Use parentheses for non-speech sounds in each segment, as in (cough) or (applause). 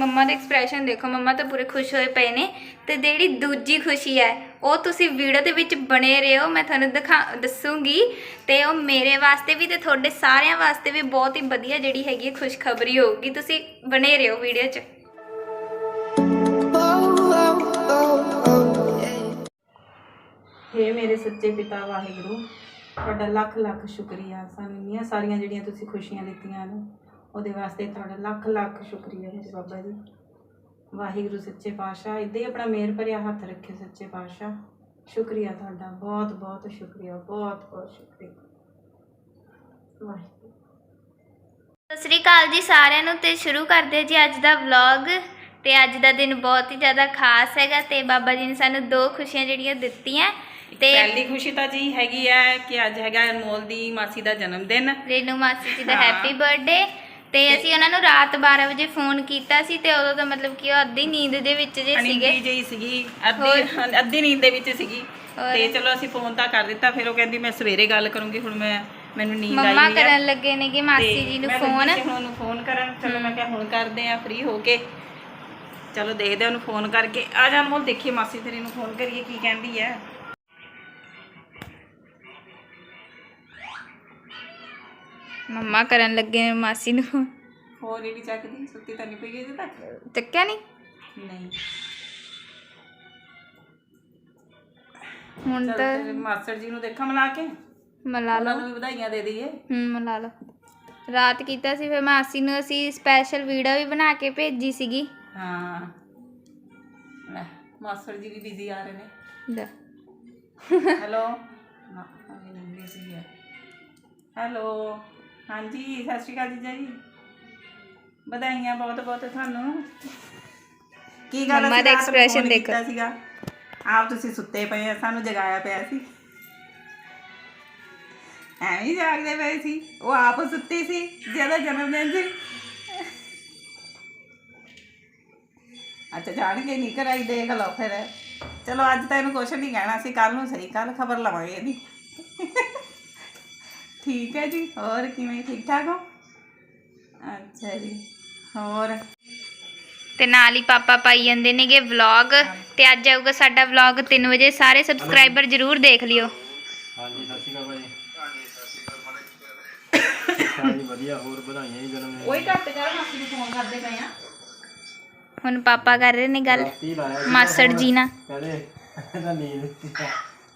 ਮੰਮਾ ਦੇ ਐਕਸਪ੍ਰੈਸ਼ਨ ਦੇਖੋ, ਮੰਮਾ ਤਾਂ ਪੂਰੇ ਖੁਸ਼ ਹੋਏ ਪਏ ਨੇ। ਤੇ ਜਿਹੜੀ ਦੂਜੀ ਖੁਸ਼ੀ ਹੈ, ਉਹ ਤੁਸੀਂ ਵੀਡੀਓ ਦੇ ਵਿੱਚ ਬਣੇ ਰਹੋ, ਮੈਂ ਤੁਹਾਨੂੰ ਦਿਖਾ, ਦੱਸੂਗੀ। ਤੇ ਉਹ ਮੇਰੇ ਵਾਸਤੇ ਵੀ ਤੇ ਤੁਹਾਡੇ ਸਾਰਿਆਂ ਵਾਸਤੇ ਵੀ ਬਹੁਤ ਹੀ ਵਧੀਆ ਜਿਹੜੀ ਹੈਗੀ ਹੈ ਖੁਸ਼ਖਬਰੀ ਹੋਊਗੀ। ਤੁਸੀਂ ਬਣੇ ਰਹੋ ਵੀਡੀਓ 'ਚ। ਹੇ ਮੇਰੇ ਸੱਚੇ ਪਿਤਾ ਵਾਹਿਗੁਰੂ, ਤੁਹਾਡਾ ਲੱਖ ਲੱਖ ਸ਼ੁਕਰੀਆ। ਸਾਨੂੰ ਇੰਨੀਆਂ ਸਾਰੀਆਂ ਜਿਹੜੀਆਂ ਤੁਸੀਂ ਖੁਸ਼ੀਆਂ ਦਿੱਤੀਆਂ ਨੇ। ਉਹਦੇ ਵਾਸਤੇ ਤੁਹਾਡਾ ਲੱਖ ਲੱਖ ਸ਼ੁਕਰੀਆ ਮੇਰੇ ਬਾਬਾ ਜੀ। ਵਾਹਿਗੁਰੂ ਸੱਚੇ ਪਾਤਸ਼ਾਹ ਇੱਦਾਂ ਹੀ ਆਪਣਾ ਮਿਹਰ ਭਰਿਆ ਹੱਥ ਰੱਖੇ ਸੱਚੇ ਪਾਤਸ਼ਾਹ। ਸ਼ੁਕਰੀਆ ਤੁਹਾਡਾ ਬਹੁਤ ਬਹੁਤ ਸ਼ੁਕਰੀਆ ਬਹੁਤ ਬਹੁਤ ਸ਼ੁਕਰੀਆ। ਵਾਹਿਗੁਰੂ। ਸਤਿ ਸ੍ਰੀ ਅਕਾਲ ਜੀ ਸਾਰਿਆਂ ਨੂੰ ਤੇ ਸ਼ੁਰੂ ਕਰਦੇ ਜੀ ਅੱਜ ਦਾ ਵਲੌਗ। ਤੇ ਅੱਜ ਦਾ ਦਿਨ ਬਹੁਤ ਹੀ ਜ਼ਿਆਦਾ ਖਾਸ ਹੈਗਾ ਤੇ ਬਾਬਾ ਜੀ ਨੇ ਸਾਨੂੰ ਦੋ ਖੁਸ਼ੀਆਂ ਜਿਹੜੀਆਂ ਦਿੱਤੀਆਂ। ਤੇ ਪਹਿਲੀ ਖੁਸ਼ੀ ਤਾਂ ਜੀ ਹੈਗੀ ਹੈ ਕਿ ਅੱਜ ਹੈਗਾ ਅਨਮੋਲ ਦੀ ਮਾਸੀ ਦਾ ਜਨਮ ਦਿਨ। ਰੇਨੂ ਮਾਸੀ ਜੀ ਦਾ। ਹੈਪੀ ਬਰਥਡੇ ਤੇ ਅਸੀਂ ਉਹਨਾਂ ਨੂੰ ਰਾਤ 12 ਵਜੇ ਫੋਨ ਕੀਤਾ ਸੀ ਤੇ ਉਦੋਂ ਤਾਂ ਮਤਲਬ ਕਿ ਉਹ ਅੱਧੀ ਨੀਂਦ ਦੇ ਵਿੱਚ ਜੇ ਅਣੀਂਦੀ ਸੀਗੇ। ਜਿਹੀ ਸੀਗੀ ਅੱਧੀ ਅੱਧੀ ਨੀਂਦ ਦੇ ਵਿੱਚ ਸੀਗੀ। ਹੋਰ? ਤੇ ਚਲੋ ਅਸੀਂ ਫੋਨ ਤਾਂ ਕਰ ਦਿੱਤਾ ਫਿਰ ਉਹ ਕਹਿੰਦੀ ਮੈਂ ਸਵੇਰੇ ਗੱਲ ਕਰੂੰਗੀ ਹੁਣ ਮੈਂ ਮੈਨੂੰ ਨੀਂਦ ਆਈ ਮੰਮਾ ਹੋਈ ਕਰਨ ਲੱਗੇ ਨੇ ਕਿ ਮਾਸੀ ਜੀ ਨੂੰ ਫੋਨ। ਹੁਣ ਉਹਨੂੰ ਫੋਨ ਕਰਨ। ਚਲੋ ਮੈਂ ਕਿਹਾ ਹੁਣ ਕਰਦੇ ਆ ਫ੍ਰੀ ਹੋ ਕੇ। ਚਲੋ ਦੇਖਦੇ ਆ ਉਹਨੂੰ ਫੋਨ ਕਰਕੇ। ਆ ਜਾ ਅਨਮੋਲ ਦੇਖੀਏ ਮਾਸੀ ਤੇਰੀ ਨੂੰ ਫੋਨ ਕਰੀਏ ਕੀ ਕਹਿੰਦੀ ਹੈ। ਮੰਮਾ ਕਰਨ ਲੱਗੇ ਨੇ ਮਾਸੀ ਨੂੰ। phone। ਫੋਨ ਹੀ ਨਹੀਂ ਚੱਕਦੀ ਸੁੱਤੀ ਤਾਂ ਨਹੀਂ ਪਈ ਅਜੇ ਤੱਕ? ਚੱਕਿਆ ਨਹੀਂ? ਨਹੀਂ। ਹੁਣ ਚਲ ਤਾਂ ਫਿਰ ਮਾਸਟਰ ਜੀ ਨੂੰ ਦੇਖਾਂ ਮਿਲਾ ਕੇ। ਮਲਾ ਉਹਨਾਂ ਲਓ। ਨੂੰ ਵੀ ਵਧਾਈਆਂ ਦੇ ਦਈਏ। ਹੂੰ ਮਲਾ ਲਓ। ਰਾਤ ਕੀਤਾ ਸੀ ਫਿਰ ਮਾਸੀ ਨੂੰ ਅਸੀਂ ਸਪੈਸ਼ਲ ਵੀਡੀਓ ਵੀ ਬਣਾ ਕੇ ਭੇਜੀ ਸੀਗੀ। ਹਾਂ। ਲੈ ਮਾਸਟਰ ਜੀ ਵੀ ਬਿਜ਼ੀ ਆ ਰਹੇ ਨੇ। ਲੈ। ਹੈਲੋ ਨਾ ਬਿਜ਼ੀ ਹੈ ਹੈਲੋ ਹਾਂਜੀ ਸਤਿ ਸ਼੍ਰੀ ਅਕਾਲ ਜੀਜਾ ਜੀ। ਵਧਾਈਆਂ ਬਹੁਤ ਬਹੁਤ ਤੁਹਾਨੂੰ। ਕੀ ਗੱਲ ਮੰਮਾ ਦਾ expression ਦੇਖੋ। ਸੀਗਾ? ਆਪ ਤੁਸੀਂ ਸੁੱਤੇ ਪਏ ਆ ਸਾਨੂੰ ਜਗਾਇਆ ਪਿਆ ਸੀ। ਐਵੇਂ ਹੀ ਜਾਗਦੇ ਪਏ ਸੀ। ਉਹ ਆਪ ਸੁੱਤੀ ਸੀ ਜਿਹਦਾ ਜਨਮ ਦਿਨ ਸੀ। ਅੱਛਾ ਜਾਣ ਕੇ ਨਹੀਂ ਕਰਾਈ ਦੇਖ ਲਓ ਫਿਰ। ਚਲੋ ਅੱਜ ਤਾਂ ਇਹਨੂੰ ਕੁਛ ਨਹੀਂ ਕਹਿਣਾ ਸੀ ਕੱਲ ਨੂੰ ਸਹੀ ਕੱਲ ਖਬਰ ਲਵਾਂਗੇ ਇਹਦੀ। ਠੀਕ ਹੈ ਜੀ? ਹੋਰ ਕਿਵੇਂ? ਠੀਕ ਠਾਕ ਹੋ? ਅੱਛਾ ਜੀ। ਹੋਰ? ਤੇ ਨਾਲ ਹੀ ਪਾਪਾ ਪਾਈ ਜਾਂਦੇ ਨੇਗੇ ਵਲੌਗ ਤੇ ਅੱਜ ਆਊਗਾ ਸਾਡਾ ਵਲੌਗ 3 ਵਜੇ। ਸਾਰੇ ਸਬਸਕ੍ਰਾਈਬਰ ਜਰੂਰ ਦੇਖ ਲਿਓ। ਹਾਂਜੀ ਸਤਿ ਸ਼੍ਰੀ ਅਕਾਲ ਭਾਜੀ। ਹਾਂਜੀ ਸਤਿ ਸ਼੍ਰੀ ਅਕਾਲ ਹਾਂਜੀ ਵਧੀਆ ਹੋਰ ਵਧਾਈਆਂ ਜੀ ਜਨਮ ਦਿਨ। ਕੋਈ ਘੱਟ ਕਰ ਮਾਸੀ ਨੂੰ ਫੋਨ ਕਰਦੇ ਪਏ ਆ। ਹੁਣ ਪਾਪਾ ਕਰ ਰਹੇ ਨੇ ਗੱਲ। ਮਾਸੜ ਜੀ ਨਾਲ। ਕਹਿੰਦੇ ਇਹਦਾ ਨੀਂਦ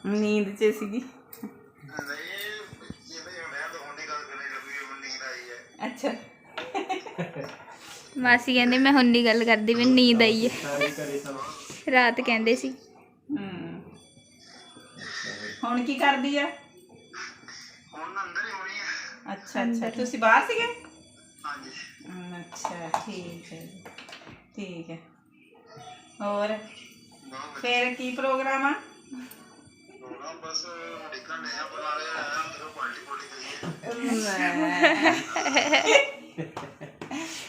ਨੀਂਦ 'ਚ ਸੀਗੀ। ਅੱਛਾ। ਮਾਸੀ ਕਹਿੰਦੇ ਮੈਂ ਹੁਣ ਨਹੀਂ ਗੱਲ ਕਰਦੀ ਮੈਨੂੰ ਨੀਂਦ ਆਈ ਹੈ। ਰਾਤ ਕਹਿੰਦੇ ਸੀ। ਹੂੰ। ਹੁਣ ਕੀ ਕਰਦੀ ਆ? ਅੱਛਾ ਅੱਛਾ। ਤੁਸੀਂ ਬਾਹਰ ਸੀਗੇ? ਹਾਂਜੀ। ਅੱਛਾ ਠੀਕ ਹੈ ਜੀ। ਠੀਕ ਹੈ। ਹੋਰ? ਫਿਰ ਕੀ ਪ੍ਰੋਗਰਾਮ ਆ?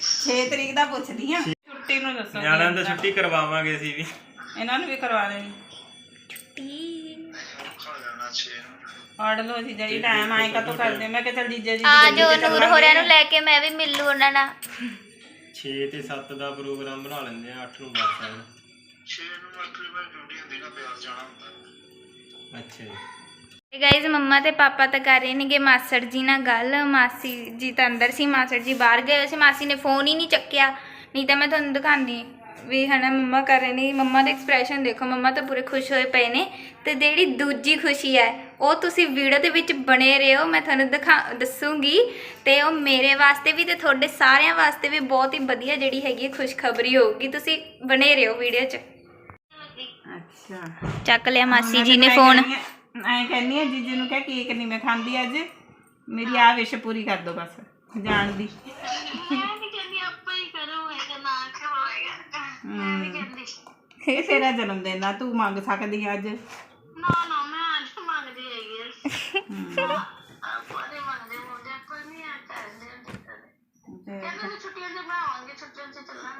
ਛੇ ਤਰੀਕ ਦਾ ਪੁੱਛਦੀ ਆ। ਛੁੱਟੀ ਨੂੰ ਦੱਸੋ ਨਿਆਣਿਆਂ ਨੂੰ ਤਾਂ ਛੁੱਟੀ ਕਰਵਾਵਾਂਗੇ ਅਸੀਂ ਵੀ। ਇਹਨਾਂ ਨੂੰ ਵੀ ਕਰਵਾ ਦੇਣੀ। ਆੜ ਲੋ ਜੀਜਾ ਜੀ ਟਾਈਮ ਆਏ ਕਾ ਕਰਦੇ? ਮੈਂ ਕਿਹਾ ਚੱਲ ਜੀਜਾ ਜੀ ਦੀ ਆ ਗੱਡੀ ਜੋ ਤੇ ਨੂਰ ਚੱਲਾਂਗੇ। ਹੋਰਿਆਂ ਨੂੰ ਲੈ ਕੇ ਮੈਂ ਵੀ ਮਿਲ ਲੂ ਉਹਨਾਂ ਨਾਲ। 6 ਤੇ 7 ਦਾ ਪ੍ਰੋਗਰਾਮ ਬਣਾ ਲੈਂਦੇ ਆ 8 ਨੂੰ ਬੱਸ ਆ। ਅੱਛਾ ਜੀ। ਤੇ ਗਾਇਜ਼ ਮੰਮਾ ਤੇ ਪਾਪਾ ਤਾਂ ਕਰ ਰਹੇ ਨੇਗੇ ਮਾਸੜ ਜੀ ਨਾਲ ਗੱਲ। ਮਾਸੀ ਜੀ ਤਾਂ ਅੰਦਰ ਸੀ, ਮਾਸੜ ਜੀ ਬਾਹਰ ਗਏ ਹੋਏ ਸੀ। ਮਾਸੀ ਨੇ ਫੋਨ ਹੀ ਨਹੀਂ ਚੱਕਿਆ। ਨਹੀਂ ਤਾਂ ਮੈਂ ਤੁਹਾਨੂੰ ਦਿਖਾਉਂਦੀ ਵੀ ਹਨਾ ਮੰਮਾ ਕਰ ਰਹੇ ਨੇ। ਮੰਮਾ ਦੇ ਐਕਸਪ੍ਰੈਸ਼ਨ ਦੇਖੋ, ਮੰਮਾ ਤਾਂ ਪੂਰੇ ਖੁਸ਼ ਹੋਏ ਪਏ ਨੇ। ਤੇ ਜਿਹੜੀ ਦੂਜੀ ਖੁਸ਼ੀ ਹੈ, ਉਹ ਤੁਸੀਂ ਵੀਡੀਓ ਦੇ ਵਿੱਚ ਬਣੇ ਰਹੋ। ਮੈਂ ਤੁਹਾਨੂੰ ਦਿਖਾ, ਦੱਸੂਗੀ। ਤੇ ਉਹ ਮੇਰੇ ਵਾਸਤੇ ਵੀ ਤੇ ਤੁਹਾਡੇ ਸਾਰਿਆਂ ਵਾਸਤੇ ਵੀ ਬਹੁਤ ਹੀ ਵਧੀਆ ਜਿਹੜੀ ਹੈਗੀ ਹੈ ਖੁਸ਼ਖਬਰੀ ਹੋਊਗੀ। ਤੁਸੀਂ ਬਣੇ ਰਹੋ ਵੀਡੀਓ 'ਚ। ਅੱਛਾ। ਚੱਕ ਲਿਆ ਮਾਸੀ ਜੀ ਨੇ ਫੋਨ। ਐ ਕਹਿੰਨੀ ਆ ਜੀਜੂ ਨੂੰ ਕਹਿ ਕੇਕ ਨਹੀਂ ਮੈਂ ਖਾਂਦੀ ਅੱਜ। ਮੇਰੀ ਆ ਵਿਸ਼ ਪੂਰੀ ਕਰ ਦੋ ਬਸ ਜਾਣ ਦੀ। ਇਹ ਤੇਰਾ ਜਨਮ ਦਿਨ ਆ ਤੂੰ ਮੰਗ ਸਕਦੀ ਆ ਅੱਜ।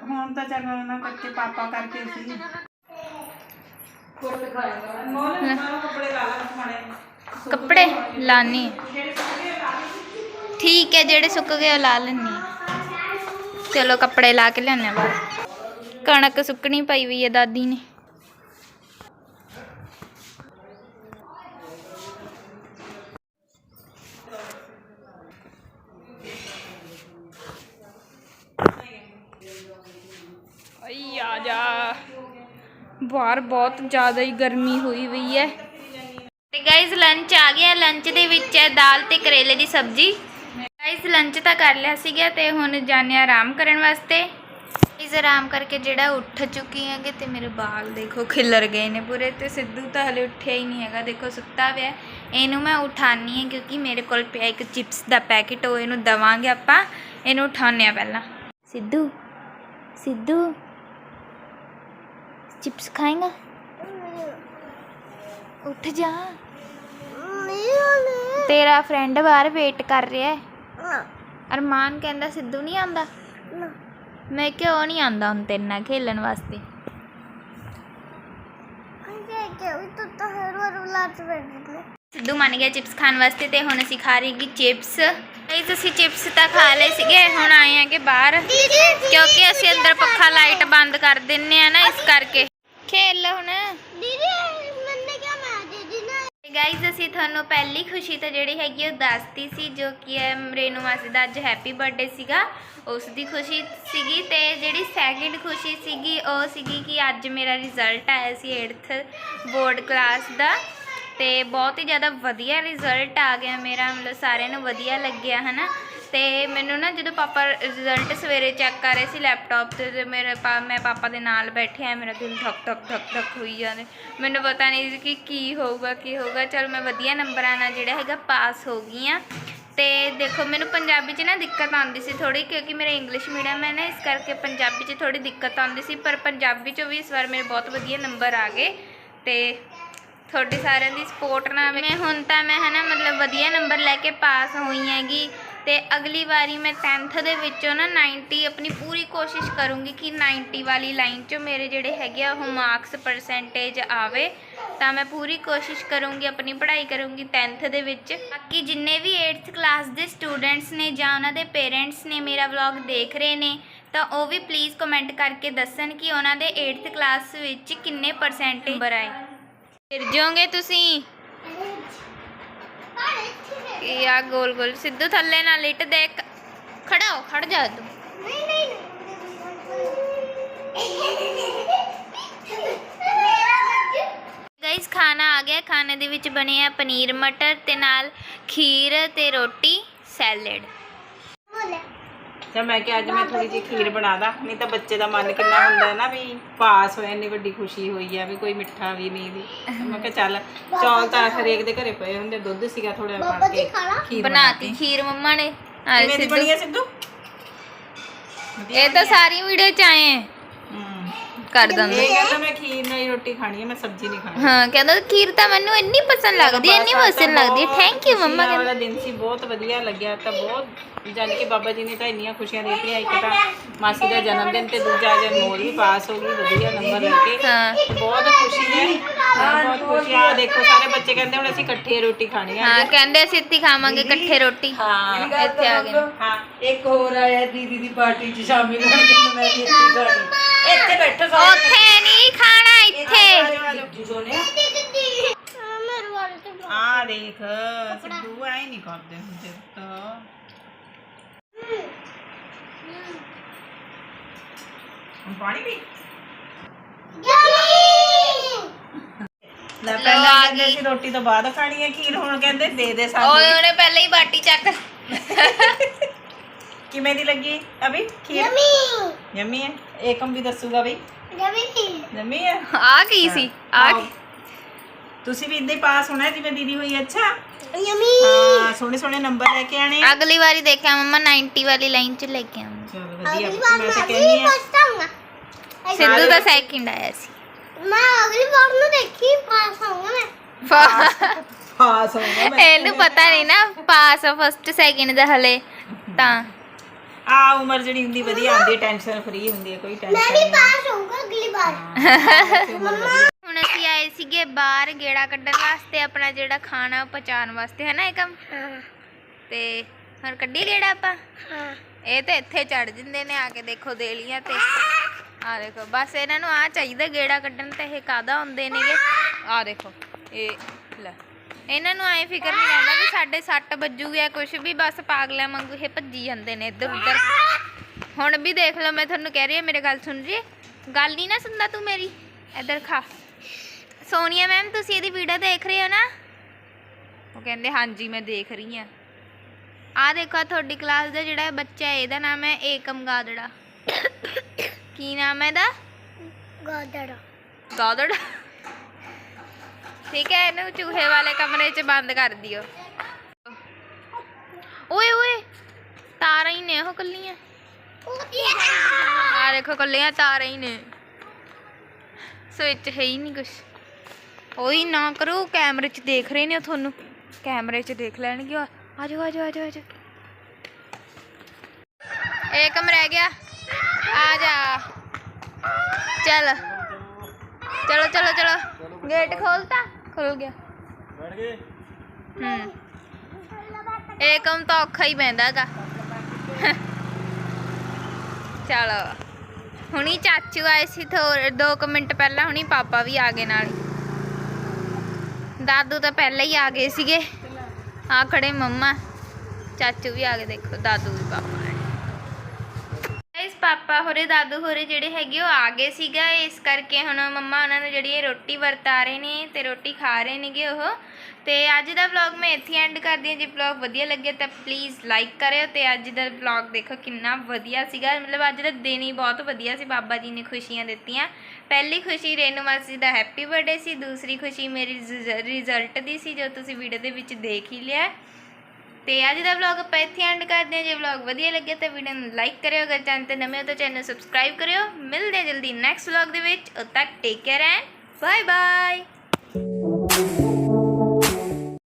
ਹੁਣ ਤਾਂ ਚੱਲ ਨਾ ਕਰਕੇ ਪਾਪਾ ਕਰਕੇ ਸੀ। ਕੱਪੜੇ ਲਾ ਲਾ ਖਾਣੇ ਕੱਪੜੇ ਲਾਣੀ ਠੀਕ ਹੈ ਜਿਹੜੇ ਸੁੱਕ ਗਏ ਉਹ ਲਾ ਲੈਣੀ ਚਲੋ ਕੱਪੜੇ ਲਾ ਕੇ ਲਿਆਉਂਦੇ ਆ ਬਾਹਰ। ਕਣਕ ਸੁੱਕਣੀ ਪਈ ਹੋਈ ਹੈ ਦਾਦੀ ਨੇ। ਆਈ ਆ ਜਾ। ਬਾਹਰ ਬਹੁਤ ਜ਼ਿਆਦਾ ਹੀ ਗਰਮੀ ਹੋਈ ਹੋਈ ਹੈ। ਤੇ ਗਾਇਜ਼ ਲੰਚ ਆ ਗਿਆ। ਲੰਚ ਦੇ ਵਿੱਚ ਹੈ ਦਾਲ ਤੇ ਕਰੇਲੇ ਦੀ ਸਬਜ਼ੀ। ਗਾਇਜ਼ ਲੰਚ ਤਾਂ ਕਰ ਲਿਆ ਸੀਗਾ ਤੇ ਹੁਣ ਜਾਣੇ ਆਰਾਮ ਕਰਨ ਵਾਸਤੇ। ਇਸ ਆਰਾਮ ਕਰਕੇ ਜਿਹੜਾ ਉੱਠ ਚੁੱਕੀ ਹੈਗੇ ਤੇ ਮੇਰੇ ਬਾਲ ਦੇਖੋ ਖਿਲਰ ਗਏ ਨੇ ਪੂਰੇ ਤੇ ਸਿੱਧੂ ਤਾਂ ਹਲੇ ਉੱਠਿਆ ਹੀ ਨਹੀਂ ਹੈਗਾ। ਦੇਖੋ ਸੁੱਤਾ ਪਿਆ। ਇਹਨੂੰ ਮੈਂ ਉਠਾਣੀ ਹੈ ਕਿਉਂਕਿ ਮੇਰੇ ਕੋਲ ਪਿਆ ਇੱਕ ਚਿਪਸ ਦਾ ਪੈਕੇਟ, ਉਹ ਇਹਨੂੰ ਦਵਾਂਗੇ ਆਪਾਂ। ਇਹਨੂੰ ਉਠਾਉਂਦੇ ਆ ਪਹਿਲਾਂ। ਸਿੱਧੂ ਸਿੱਧੂ। चिप्स खाएगा ਉੱਠ ਜਾ ਤੇਰਾ ਫਰੈਂਡ ਬਾਹਰ ਵੇਟ ਕਰ ਰਿਹਾ ਹੈ ਅਰਮਾਨ ਕਹਿੰਦਾ ਸਿੱਧੂ ਨਹੀਂ ਆਂਦਾ ਮੈਂ ਕਿਉਂ ਨਹੀਂ ਆਂਦਾ ਹੁਣ ਤੇਰੇ ਨਾਲ ਖੇਲਣ ਵਾਸਤੇ ਸਿੱਧੂ ਮੰਨ ਗਿਆ ਚਿਪਸ ਖਾਣ ਵਾਸਤੇ ਤੇ ਹੁਣ ਅਸੀਂ ਖਾ ਰਹੀ ਗੀ ਚਿਪਸ ਗਾਇਸ ਅਸੀਂ ਚਿਪਸ ਤਾਂ ਖਾ ਲਏ ਸੀਗੇ ਹੁਣ ਆਏ ਆ ਕਿ ਬਾਹਰ ਕਿਉਂਕਿ ਅਸੀਂ ਅੰਦਰ ਪੱਖਾ ਲਾਈਟ ਬੰਦ ਕਰ ਦਿੰਨੇ ਆ ਨਾ ਇਸ ਕਰਕੇ ਖੇਲ ਲੈ ਹੁਣ ਗਾਇਸ ਅਸੀਂ ਤੁਹਾਨੂੰ ਪਹਿਲੀ ਖੁਸ਼ੀ ਤਾਂ ਜਿਹੜੀ ਹੈਗੀ ਉਹ ਦੱਸਤੀ ਸੀ ਜੋ ਕਿ ਹੈ ਰੇਨੂ ਮਾਸੀ ਦਾ ਅੱਜ ਹੈਪੀ ਬਰਥਡੇ ਸੀਗਾ। ਉਸ ਦੀ ਖੁਸ਼ੀ ਸੀਗੀ ਤੇ ਜਿਹੜੀ ਸੈਕਿੰਡ ਖੁਸ਼ੀ ਸੀਗੀ ਉਹ ਸੀਗੀ ਕਿ ਅੱਜ ਮੇਰਾ ਰਿਜ਼ਲਟ ਆਇਆ ਸੀ 8th ਬੋਰਡ ਕਲਾਸ ਦਾ। ਤੇ ਬਹੁਤ ਹੀ ਜ਼ਿਆਦਾ ਵਧੀਆ ਰਿਜ਼ਲਟ ਆ ਗਿਆ ਮੇਰਾ ਮਤਲਬ ਸਾਰਿਆਂ ਨੂੰ ਵਧੀਆ ਲੱਗਿਆ ਹਨਾ? ਤੇ ਮੈਨੂੰ ਨਾ ਜਦੋਂ ਪਾਪਾ ਰਿਜ਼ਲਟ ਸਵੇਰੇ ਚੈੱਕ ਕਰ ਰਹੇ ਸੀ ਲੈਪਟਾਪ ਤੇ ਤੇ ਮੇਰੇ ਪਾ, ਮੈਂ ਪਾਪਾ ਦੇ ਨਾਲ ਬੈਠਿਆ ਮੇਰਾ ਦਿਲ ਧੱਕ ਧੱਕ ਧੱਕ ਧੱਕ ਹੋਈ ਜਾਂਦੇ। ਮੈਨੂੰ ਪਤਾ ਨਹੀਂ ਸੀ ਕਿ ਕੀ ਹੋਊਗਾ ਕੀ ਹੋਊਗਾ। ਚਲ ਮੈਂ ਵਧੀਆ ਨੰਬਰਾਂ ਨਾਲ ਜਿਹੜਾ ਹੈਗਾ ਪਾਸ ਹੋ ਗਈ ਆ। ਤੇ ਦੇਖੋ, ਮੈਨੂੰ ਪੰਜਾਬੀ 'ਚ ਨਾ ਦਿੱਕਤ ਆਉਂਦੀ ਸੀ ਥੋੜੀ ਕਿਉਂਕਿ ਮੇਰਾ ਇੰਗਲਿਸ਼ ਮੀਡੀਅਮ ਹੈ ਨਾ, ਇਸ ਕਰਕੇ ਪੰਜਾਬੀ 'ਚ ਥੋੜੀ ਦਿੱਕਤ ਆਉਂਦੀ ਸੀ। ਪਰ ਪੰਜਾਬੀ 'ਚੋਂ ਵੀ ਇਸ ਵਾਰ ਮੇਰੇ ਬਹੁਤ ਵਧੀਆ ਨੰਬਰ ਆ ਗਏ। ਤੇ ਤੁਹਾਡੀ ਸਾਰਿਆਂ ਦੀ ਸਪੋਰਟ ਨਾਲ ਮੈਂ ਹੁਣ ਤਾਂ, ਮੈਂ ਹੈ ਨਾ ਮਤਲਬ ਵਧੀਆ ਨੰਬਰ ਲੈ ਕੇ ਪਾਸ ਹੋਈ ਹੈਗੀ। ਤੇ ਅਗਲੀ ਵਾਰੀ ਮੈਂ 10th ਦੇ ਵਿੱਚੋਂ ਨਾ 90 ਆਪਣੀ ਪੂਰੀ ਕੋਸ਼ਿਸ਼ ਕਰੂੰਗੀ ਕਿ 90 ਵਾਲੀ ਲਾਈਨ 'ਚ ਮੇਰੇ ਜਿਹੜੇ ਹੈਗੇ ਆ ਉਹ ਮਾਰਕਸ ਪਰਸੈਂਟੇਜ ਆਵੇ। ਤਾਂ ਮੈਂ ਪੂਰੀ ਕੋਸ਼ਿਸ਼ ਕਰੂੰਗੀ, ਆਪਣੀ ਪੜ੍ਹਾਈ ਕਰੂੰਗੀ 10th ਦੇ ਵਿੱਚ। ਬਾਕੀ ਜਿੰਨੇ ਵੀ 8th ਕਲਾਸ ਦੇ ਸਟੂਡੈਂਟਸ ਨੇ ਜਾਂ ਉਹਨਾਂ ਦੇ ਪੇਰੈਂਟਸ ਨੇ ਮੇਰਾ ਵਲੌਗ ਦੇਖ ਰਹੇ ਨੇ, ਤਾਂ ਉਹ ਵੀ ਪਲੀਜ਼ ਕਮੈਂਟ ਕਰਕੇ ਦੱਸਣ ਕਿ ਉਹਨਾਂ ਦੇ 8th ਕਲਾਸ ਵਿੱਚ ਕਿੰਨੇ ਪਰਸੈਂਟੇਜ ਨੰਬਰ ਆਏ। ਫਿਰ ਜਾਓਗੇ ਤੁਸੀਂ? ਇਹ ਆ ਗੋਲ ਗੋਲ, ਸਿੱਧੂ ਥੱਲੇ ਨਾਲ ਲਿਟ ਦੇ ਕ- ਖੜਾ ਹੋ, ਖੜ ਜਾ ਤੂੰ। ਗਾਇਸ ਖਾਣਾ ਆ ਗਿਆ। ਖਾਣੇ ਦੇ ਵਿੱਚ ਬਣੇ ਆ ਪਨੀਰ ਮਟਰ ਤੇ ਨਾਲ ਖੀਰ ਤੇ ਰੋਟੀ, ਸੈਲਡ। ਤਾਂ ਮੈਂ ਕਿ ਅੱਜ ਮੈਂ ਥੋੜੀ ਜਿਹੀ ਖੀਰ ਬਣਾਦਾ ਨਹੀਂ ਤਾਂ ਬੱਚੇ ਦਾ ਮਨ ਕਿੰਨਾ ਹੁੰਦਾ ਹੈ ਨਾ ਵੀ ਪਾਸ ਹੋਇਆ ਇੰਨੀ ਵੱਡੀ ਖੁਸ਼ੀ ਹੋਈ ਆ ਵੀ ਕੋਈ ਮਿੱਠਾ ਵੀ ਨਹੀਂ ਦੀ ਮੈਂ ਕਿਹਾ ਚੱਲ ਚੌਲ ਤਾਂ ਹਰੇਕ ਦੇ ਘਰੇ ਪਏ ਹੁੰਦੇ ਦੁੱਧ ਸੀਗਾ ਥੋੜਾ ਬਣ ਕੇ ਖੀਰ ਬਣਾਤੀ ਖੀਰ ਮੰਮਾ ਨੇ। ਆ ਕਿਵੇਂ ਦੀ ਸਿੱਧੂ। ਬਣੀ ਹੈ ਸਿੱਧੂ? ਇਹ ਤਾਂ ਸਾਰੀ ਵੀਡੀਓ ਚ ਆਏ ਕਰ ਦਿੰਦੇ। ਇਹ ਕਹਿੰਦਾ ਮੈਂ ਖੀਰ ਨਾਲ ਹੀ ਰੋਟੀ ਖਾਣੀ ਹੈ ਮੈਂ ਸਬਜ਼ੀ ਨਹੀਂ ਖਾਣੀ। ਹਾਂ ਕਹਿੰਦਾ ਖੀਰ ਤਾਂ ਮੈਨੂੰ ਇੰਨੀ ਪਸੰਦ ਲੱਗਦੀ ਹੈ ਇੰਨੀ ਪਸੰਦ ਲੱਗਦੀ। ਥੈਂਕ ਯੂ ਮੰਮਾ ਦਿਨ ਸੀ ਬਹੁਤ ਵਧੀਆ ਲੱਗਿਆ ਤਾਂ ਬਹੁਤ ਜਾਨੀ ਕਿ ਬਾਬਾ ਜੀ ਨੇ ਤਾਂ ਇੰਨੀਆਂ ਖੁਸ਼ੀਆਂ ਦਿੱਤੀਆਂ ਇੱਕ ਤਾਂ ਮਾਸੀ ਦਾ ਜਨਮ ਦਿਨ ਤੇ ਦੂਜਾ ਜਨ ਮੋਰ ਵੀ ਪਾਸ ਹੋ ਗਈ ਵਧੀਆ ਨੰਬਰ ਲੈ ਕੇ। ਬਹੁਤ ਖੁਸ਼ੀ ਹੈ। ਬਹੁਤ ਖੁਸ਼ੀ ਆ ਦੇਖੋ ਸਾਰੇ ਬੱਚੇ ਕਹਿੰਦੇ ਹੁਣ ਅਸੀਂ ਇਕੱਠੇ ਰੋਟੀ ਖਾਣੀ ਹੈ ਹਾਂ ਕਹਿੰਦੇ ਅਸੀਂ ਇੱਥੇ ਹੀ ਖਾਵਾਂਗੇ ਇਕੱਠੇ ਰੋਟੀ ਹਾਂ ਇੱਥੇ ਆ ਗਏ ਨੇ। ਹਾਂ ਇੱਕ ਹੋਰ ਆਇਆ ਦੀਦੀ ਦੀ ਪਾਰਟੀ 'ਚ ਸ਼ਾਮਿਲ ਹੋਣ ਕਿ ਮੈਂ ਵੀ ਇੱਥੇ ਖਾਣੀ ਇੱਥੇ ਬੈਠੋ ਸਾਰੇ ਉੱਥੇ ਨਹੀਂ ਖਾਣਾ ਇੱਥੇ ਜੀ ਸੋਨੇ ਆ ਦੇਖ ਸਿੱਧੂ ਐ ਨਹੀਂ ਕਰਦੇ ਹੁੰਦੇ ਤਾਂ ਹੁਣ ਪਾਣੀ ਪੀ ਲੈ ਪਹਿਲਾਂ ਆ ਕਹਿੰਦੇ ਸੀ ਰੋਟੀ ਤੋਂ ਬਾਅਦ ਖਾਣੀ ਹੈ ਖੀਰ। ਹੁਣ ਕਹਿੰਦੇ ਦੇ ਦੇ ਓਏ ਸਾਨੂੰ ਉਹਨੇ ਪਹਿਲਾਂ ਹੀ ਬਾਟੀ ਚੱਕ। (laughs) ਕਿਵੇਂ ਦੀ ਲੱਗੀ? ਅਭੀ ਖੀਰ? ਯਮੀ। ਹੈ? ਏਕਮ ਵੀ ਦੱਸੂਗਾ ਬਈ। ਯਮੀ। ਹੈ? ਆ ਕੀ ਸੀ। ਆ ਕੀ ਤੁਸੀਂ ਵੀ ਇਦਾਂ ਹੀ ਪਾਸ ਹੋਣਾ ਹੈ ਜਿਵੇਂ ਦੀਦੀ ਹੋਈ ਅੱਛਾ? ਹਾਂ ਸੋਹਣੇ ਸੋਹਣੇ ਨੰਬਰ ਲੈ ਕੇ ਆਣੇ ਆ। ਅਗਲੀ ਵਾਰੀ ਦੇਖਿਆ ਮੰਮਾ 90 ਵਾਲੀ ਲਾਈਨ ਚ ਲੈ ਕੇ ਆਉਂਗੀ। ਚਲੋ ਵਧੀਆ ਮੈਂ ਤਾਂ ਕਹਿੰਦੀ ਆ ਸਿੱਧੂ ਦਾ ਸੈਕਿੰਡ ਆਇਆ ਸੀ। ਪਾਸ ਹੋਣਾ ਮੈਂ। ਇਹਨੂੰ ਪਤਾ ਨਹੀਂ ਨਾ ਪਾਸ ਫਸਟ ਸੈਕਿੰਡ ਦਾ ਹਲੇ ਤਾਂ। ਆ ਉਮਰ ਜਿਹੜੀ ਹੁੰਦੀ ਵਧੀਆ ਆਉਂਦੀ ਟੈਨਸ਼ਨ ਫਰੀ ਹੁੰਦੀ ਹੈ ਕੋਈ ਟੈਨਸ਼ਨ ਨਹੀਂ। ਹੁਣ ਅਸੀਂ ਆਏ ਸੀਗੇ ਬਾਹਰ ਗੇੜਾ ਕੱਢਣ ਵਾਸਤੇ ਆਪਣਾ ਜਿਹੜਾ ਖਾਣਾ ਪਚਾਉਣ ਵਾਸਤੇ ਹੈ ਨਾ ਇਹ ਕੰਮ? ਤੇ ਹੁਣ ਕੱਢੀ ਗੇੜਾ ਆਪਾਂ? ਇਹ ਤੇ ਇੱਥੇ ਚੜ ਜਿੰਦੇ ਨੇ ਆ ਕੇ ਦੇਖੋ ਦੇਲੀਆਂ ਤੇ। ਆ ਦੇਖੋ, ਬਸ ਇਹਨਾਂ ਨੂੰ ਆ ਚਾਹੀਦਾ ਗੇੜਾ ਕੱਢਣ ਤੇ ਇਹ ਕਾਦਾ ਹੁੰਦੇ ਨੇਗੇ? ਆ ਦੇਖੋ, ਇਹ ਲੈ। ਇਹਨਾਂ ਨੂੰ ਐ ਫਿਕਰ ਨਹੀਂ ਰਹਿੰਦਾ ਵੀ ਸਾਡੇ ਸੱਟ ਵੱਜੂਗੀ ਜਾਂ ਕੁਝ ਵੀ, ਬਸ ਪਾਗਲਿਆਂ ਵਾਂਗੂ ਇਹ ਭੱਜੀ ਜਾਂਦੇ ਨੇ ਇੱਧਰ ਉੱਧਰ। ਹੁਣ ਵੀ ਦੇਖ ਲਓ, ਮੈਂ ਤੁਹਾਨੂੰ ਕਹਿ ਰਹੀ ਹਾਂ, ਮੇਰੇ ਗੱਲ ਸੁਣ ਜੀ। ਗੱਲ ਨਹੀਂ ਨਾ ਸੁਣਦਾ ਤੂੰ ਮੇਰੀ। ਇੱਧਰ ਖਾ। ਸੋਨੀਆ ਮੈਮ, ਤੁਸੀਂ ਇਹਦੀ ਵੀਡੀਓ ਦੇਖ ਰਹੇ ਹੋ ਨਾ? ਉਹ ਕਹਿੰਦੇ, ਹਾਂਜੀ, ਮੈਂ ਦੇਖ ਰਹੀ ਹਾਂ। ਆ ਦੇਖੋ ਤੁਹਾਡੀ ਕਲਾਸ ਦਾ ਜਿਹੜਾ ਬੱਚਾ ਹੈ, ਇਹਦਾ ਨਾਮ ਹੈ ਏਕਮ ਗਾਦੜਾ। ਕੀ ਨਾਮ ਹੈ ਇਹਦਾ? ਗਾਦੜਾ। ਗਾਦੜਾ? ਠੀਕ ਹੈ ਇਹਨੂੰ ਚੂਹੇ ਵਾਲੇ ਕਮਰੇ 'ਚ ਬੰਦ ਕਰ ਦਿਓ। ਓਏ ਓਏ ਤਾਰਾਂ ਹੀ ਨੇ ਉਹ ਕੱਲੀਆਂ। ਆ ਦੇਖੋ ਕੱਲੀਆਂ ਤਾਰਾਂ ਹੀ ਨੇ। ਸਵਿਚ ਹੈ ਹੀ ਨਹੀਂ ਕੁਛ। ਉਹੀ ਨਾ ਕਰੋ ਕੈਮਰੇ 'ਚ ਦੇਖ ਰਹੇ ਨੇ ਉਹ ਤੁਹਾਨੂੰ। ਕੈਮਰੇ 'ਚ ਦੇਖ ਲੈਣਗੇ ਉਹ। ਆ ਜਾਓ ਆ ਜਾਓ ਆ ਜਾਓ ਆ ਜਾਓ। ਏਕਮ ਰਹਿ ਗਿਆ ਆ ਜਾ। ਚੱਲ। ਚਲੋ ਚਲੋ ਚਲੋ। ਗੇਟ ਖੋਲਤਾ? ਖੁੱਲ ਗਿਆ। ਬੈਠ ਗਏ? ਹੂੰ। ਏਕਮ ਤਾਂ ਔਖਾ ਹੀ ਪੈਂਦਾਗਾ ਚਲੋ। ਹੁਣੀ ਚਾਚੂ ਆਏ ਸੀ ਥੋੜੇ 2 ਮਿੰਟ ਪਹਿਲਾਂ ਹੁਣੀ ਪਾਪਾ ਵੀ ਆ ਗਏ ਨਾਲ। ਦਾਦੂ ਤਾਂ ਪਹਿਲਾਂ ਹੀ ਆ ਗਏ ਸੀਗੇ। ਆ ਖੜੇ ਮੰਮਾ। ਚਾਚੂ ਵੀ ਆ ਗਏ ਦੇਖੋ ਦਾਦੂ ਵੀ ਪਾਪਾ। ਪਾਪਾ ਹੋਰੇ, ਦਾਦੂ ਹੋਰੇ ਜਿਹੜੇ ਹੈਗੇ, ਉਹ ਆ ਗਏ ਸੀਗਾ। ਇਸ ਕਰਕੇ ਹੁਣ ਮੰਮਾ ਉਹਨਾਂ ਨੂੰ ਜਿਹੜੀ ਇਹ ਰੋਟੀ ਵਰਤਾ ਰਹੇ ਨੇ ਤੇ ਰੋਟੀ ਖਾ ਰਹੇ ਨੇਗੇ ਉਹ। ਤੇ ਅੱਜ ਦਾ ਵਲੌਗ ਮੈਂ ਇੱਥੇ ਐਂਡ ਕਰਦੀ ਹਾਂ। ਜੇ ਵਲੌਗ ਵਧੀਆ ਲੱਗਿਆ ਤਾਂ ਪਲੀਜ਼ ਲਾਈਕ ਕਰਿਓ ਤੇ ਅੱਜ ਦਾ ਵਲੌਗ ਦੇਖੋ ਕਿੰਨਾ ਵਧੀਆ ਸੀਗਾ। ਮਤਲਬ ਅੱਜ ਦਾ ਦਿਨ ਹੀ ਬਹੁਤ ਵਧੀਆ ਸੀ। ਬਾਬਾ ਜੀ ਨੇ ਖੁਸ਼ੀਆਂ ਦਿੱਤੀਆਂ। ਪਹਿਲੀ ਖੁਸ਼ੀ ਰੇਨੂ ਮਾਸੀ ਦਾ ਹੈਪੀ ਬਰਥਡੇ ਸੀ। ਦੂਸਰੀ ਖੁਸ਼ੀ ਮੇਰੀ ਰਿਜ਼ਲਟ ਦੀ ਸੀ, ਜੋ ਤੁਸੀਂ ਵੀਡੀਓ ਦੇ ਵਿੱਚ ਦੇਖ ਹੀ ਲਿਆ। ਤੇ ਅੱਜ ਦਾ ਵਲੌਗ ਆਪਾਂ ਇੱਥੇ ਐਂਡ ਕਰਦੇ ਹਾਂ। ਜੇ ਵਲੌਗ ਵਧੀਆ ਲੱਗਿਆ ਤਾਂ ਵੀਡੀਓ ਨੂੰ ਲਾਈਕ ਕਰਿਓ। ਅਗਰ ਚੈਨਲ ਤੇ ਨਵੇਂ ਹੋ ਤਾਂ ਚੈਨਲ ਸਬਸਕ੍ਰਾਈਬ ਕਰਿਓ। ਮਿਲਦੇ ਹਾਂ ਜਲਦੀ ਨੈਕਸਟ ਵਲੌਗ ਦੇ ਵਿੱਚ। ਉਦ ਤੱਕ take care and bye bye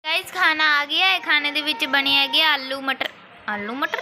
guys ਖਾਣਾ ਆ ਗਿਆ। ਹੈ ਖਾਣੇ ਦੇ ਵਿੱਚ ਬਣਿਆ ਹੈਗੇ ਆਲੂ ਮਟਰ। ਆਲੂ ਮਟਰ?